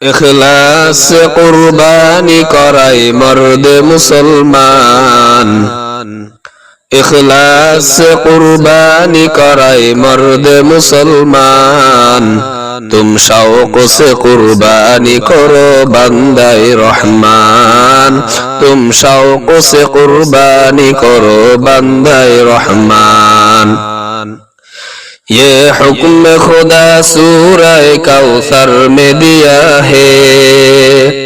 এখলাস কুরবানি করাই মর্দে মুসলমান। এখলাস কুরবানি করাই মর্দে মুসলমান। তুম সে কুরবানি করো বান্দাই রহমান। তুম সে কুরবানি করো বান্দাই রহমান। یہ حکم خدا سورہ کوثر میں دیا ہے۔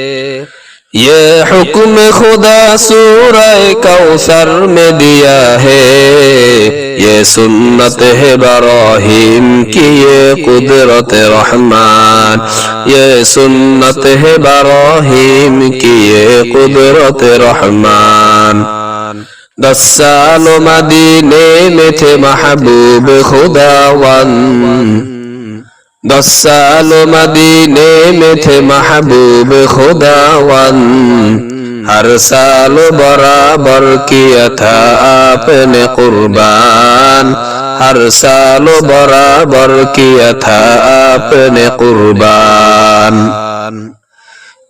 یہ حکم خدا سورہ کوثر میں دیا ہے۔ یہ سنت ہے براہیم کی یہ قدرت رحمان۔ یہ سنت ہے براہیم کی یہ قدرت رحمان۔ رسال مدینے تھے محبوب خداون دس سال مدینے میں تھے محبوب خداون ہر سال برابر کیا تھا آپ نے قربان ہر سال برابر کیا تھا آپ نے قربان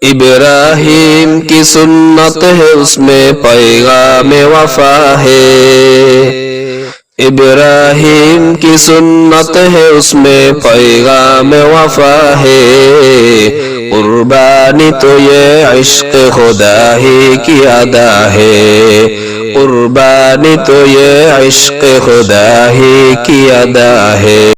इब्राहिम की सुन्नत है उसमें पैगाम वफा है इब्राहिम की सुन्नत है उसमें पैगाम वफा है कुर्बानी तो ये इश्क खुदा ही की अदा है कुर्बानी तो ये इश्क खुदा ही की अदा है